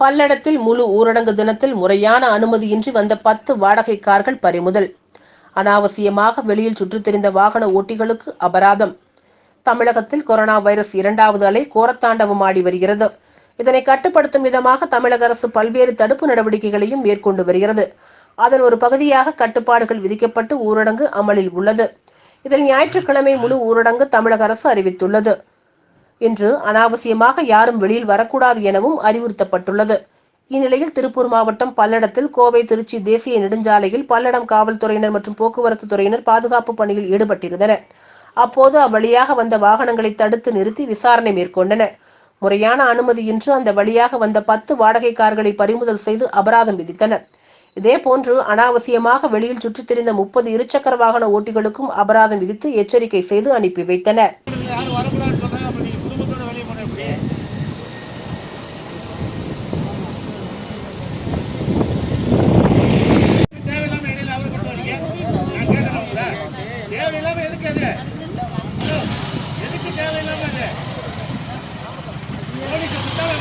பல்லடத்தில் முழு ஊரடங்கு தினத்தில் முறையான அனுமதியின்றி வந்த பத்து வாடகை கார்கள் பறிமுதல். அனாவசியமாக வெளியில் சுற்றித் திரிந்த வாகன ஓட்டிகளுக்கு அபராதம். தமிழகத்தில் கொரோனா வைரஸ் இரண்டாவது அலை கோரத்தாண்டவம் ஆடி வருகிறது. இதனை கட்டுப்படுத்தும் விதமாக தமிழக அரசு பல்வேறு தடுப்பு நடவடிக்கைகளையும் மேற்கொண்டு வருகிறது. அதன் ஒரு பகுதியாக கட்டுப்பாடுகள் விதிக்கப்பட்டு ஊரடங்கு அமலில் உள்ளது. இதில் ஞாயிற்றுக்கிழமை முழு ஊரடங்கு தமிழக அரசு அறிவித்துள்ளது. இன்று அனாவசியமாக யாரும் வெளியில் வரக்கூடாது எனவும் அறிவுறுத்தப்பட்டுள்ளது. இந்நிலையில் திருப்பூர் மாவட்டம் பல்லடத்தில் கோவை திருச்சி தேசிய நெடுஞ்சாலையில் பல்லடம் காவல்துறையினர் மற்றும் போக்குவரத்து துறையினர் பாதுகாப்பு பணியில் ஈடுபட்டிருந்தனர். அப்போது அவ்வழியாக வந்த வாகனங்களை தடுத்து நிறுத்தி விசாரணை மேற்கொண்டனர். முறையான அனுமதியின்றி அந்த வழியாக வந்த பத்து வாடகை கார்களை பறிமுதல் செய்து அபராதம் விதித்தனர். இதேபோன்று அனாவசியமாக வெளியில் சுற்றித் திரிந்த முப்பது இருசக்கர வாகன ஓட்டிகளுக்கும் அபராதம் விதித்து எச்சரிக்கை செய்து அனுப்பி வைத்தனர்.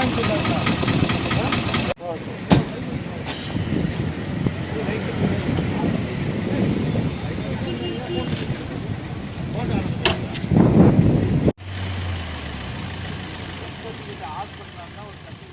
ஹாஸ்பிட்டலாக இருந்தால் ஒரு சர்டிஃபிகேட்